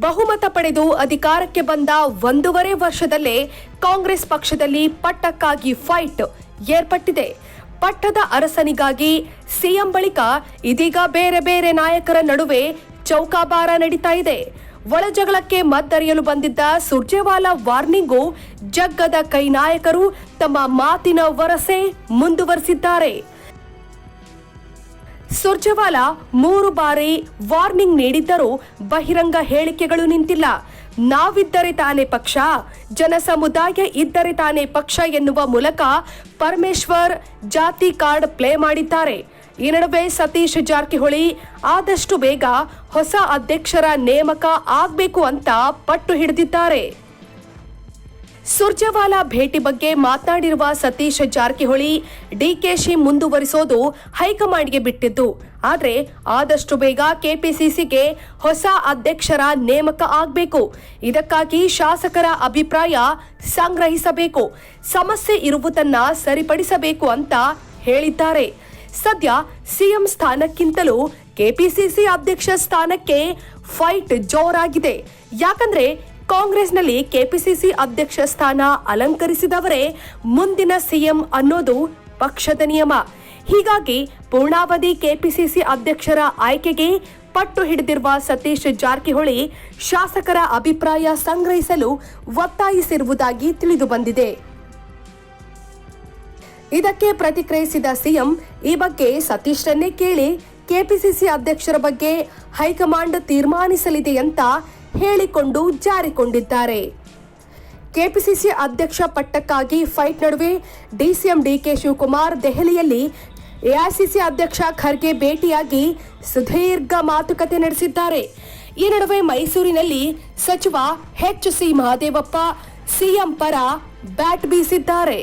ಬಹುಮತ ಪಡೆದು ಅಧಿಕಾರಕ್ಕೆ ಬಂದ ಒಂದೂವರೆ ವರ್ಷದಲ್ಲೇ ಕಾಂಗ್ರೆಸ್ ಪಕ್ಷದಲ್ಲಿ ಪಟ್ಟಕ್ಕಾಗಿ ಫೈಟ್ ಏರ್ಪಟ್ಟಿದೆ. ಪಟ್ಟದ ಅರಸನಿಗಾಗಿ ಸಿಎಂ ಬಳಿಕ ಇದೀಗ ಬೇರೆ ಬೇರೆ ನಾಯಕರ ನಡುವೆ ಚೌಕಾಬಾರ ನಡೀತಾ ಇದೆ. ಒಳಜಗಳಕ್ಕೆ ಮದ್ದರಿಯಲು ಬಂದಿದ್ದ ಸುರ್ಜೇವಾಲಾ ವಾರ್ನಿಂಗು ಜಗ್ಗದ ಕೈ ನಾಯಕರು ತಮ್ಮ ಮಾತಿನ ವರಸೆ ಮುಂದುವರೆಸಿದ್ದಾರೆ. ಸುರ್ಜೇವಾಲಾ ಮೂರು ಬಾರಿ ವಾರ್ನಿಂಗ್ ನೀಡಿದ್ದರೂ ಬಹಿರಂಗ ಹೇಳಿಕೆಗಳು ನಿಂತಿಲ್ಲ. ನಾವಿದ್ದರೆ ತಾನೇ ಪಕ್ಷ, ಜನಸಮುದಾಯ ಇದ್ದರೆ ತಾನೇ ಪಕ್ಷ ಎನ್ನುವ ಮೂಲಕ ಪರಮೇಶ್ವರ್ ಜಾತಿ ಕಾರ್ಡ್ ಪ್ಲೇ ಮಾಡಿದ್ದಾರೆ. ಈ ನಡುವೆ ಸತೀಶ್ ಜಾರಕಿಹೊಳಿ, ಆದಷ್ಟು ಬೇಗ ಹೊಸ ಅಧ್ಯಕ್ಷರ ನೇಮಕ ಆಗಬೇಕು ಅಂತ ಪಟ್ಟು ಹಿಡಿದಿದ್ದಾರೆ. ಸುರ್ಜೇವಾಲಾ ಭೇಟಿ ಬಗ್ಗೆ ಮಾತನಾಡಿರುವ ಸತೀಶ್ ಜಾರಕಿಹೊಳಿ ಡಿಕೆಶಿ ಮುಂದುವರಿಸೋದು ಹೈಕಮಾಂಡ್ಗೆ ಬಿಟ್ಟಿದ್ದು. ಆದರೆ ಆದಷ್ಟು ಬೇಗ ಕೆಪಿಸಿಸಿಗೆ ಹೊಸ ಅಧ್ಯಕ್ಷರ ನೇಮಕ ಆಗಬೇಕು. ಇದಕ್ಕಾಗಿ ಶಾಸಕರ ಅಭಿಪ್ರಾಯ ಸಂಗ್ರಹಿಸಬೇಕು. ಸಮಸ್ಯೆ ಇರುವುದನ್ನ ಸರಿಪಡಿಸಬೇಕು ಅಂತ ಹೇಳಿದ್ದಾರೆ. ಸದ್ಯ ಸಿಎಂ ಸ್ಥಾನಕ್ಕಿಂತಲೂ ಕೆಪಿಸಿಸಿ ಅಧ್ಯಕ್ಷ ಸ್ಥಾನಕ್ಕೆ ಫೈಟ್ ಜೋರಾಗಿದೆ. ಯಾಕಂದ್ರೆ ಕಾಂಗ್ರೆಸ್ನಲ್ಲಿ ಕೆಪಿಸಿಸಿ ಅಧ್ಯಕ್ಷ ಸ್ಥಾನ ಅಲಂಕರಿಸಿದವರೇ ಮುಂದಿನ ಸಿಎಂ ಅನ್ನೋದು ಪಕ್ಷದ ನಿಯಮ. ಹೀಗಾಗಿ ಪೂರ್ಣಾವಧಿ ಕೆಪಿಸಿಸಿ ಅಧ್ಯಕ್ಷರ ಆಯ್ಕೆಗೆ ಪಟ್ಟು ಹಿಡಿದಿರುವ ಸತೀಶ್ ಜಾರಕಿಹೊಳಿ ಶಾಸಕರ ಅಭಿಪ್ರಾಯ ಸಂಗ್ರಹಿಸಲು ಒತ್ತಾಯಿಸಿರುವುದಾಗಿ ತಿಳಿದುಬಂದಿದೆ ಇದಕ್ಕೆ ಪ್ರತಿಕ್ರಿಯಿಸಿದ ಸಿಎಂ, ಈ ಬಗ್ಗೆ ಸತೀಶ್ರನ್ನೇ ಕೇಳಿ ಕೆಪಿಸಿಸಿ ಅಧ್ಯಕ್ಷರ ಬಗ್ಗೆ ಹೈಕಮಾಂಡ್ ತೀರ್ಮಾನಿಸಲಿದೆ ಅಂತ ಹೇಳಿಕೊಂಡು ಜಾರಿಕೊಂಡಿದ್ದಾರೆ. ಕೆಪಿಸಿಸಿ ಅಧ್ಯಕ್ಷ ಪಟ್ಟಕ್ಕಾಗಿ ಫೈಟ್ ನಡುವೆ ಡಿಸಿಎಂ ಡಿಕೆ ಶಿವಕುಮಾರ್ ದೆಹಲಿಯಲ್ಲಿ ಎಐಸಿಸಿ ಅಧ್ಯಕ್ಷ ಖರ್ಗೆ ಭೇಟಿಯಾಗಿ ಸುದೀರ್ಘ ಮಾತುಕತೆ ನಡೆಸಿದ್ದಾರೆ. ಈ ನಡುವೆ ಮೈಸೂರಿನಲ್ಲಿ ಸಚಿವ ಎಚ್ ಸಿ ಮಹದೇವಪ್ಪ ಸಿಎಂ ಪರ ಬ್ಯಾಟ್ ಬೀಸಿದ್ದಾರೆ.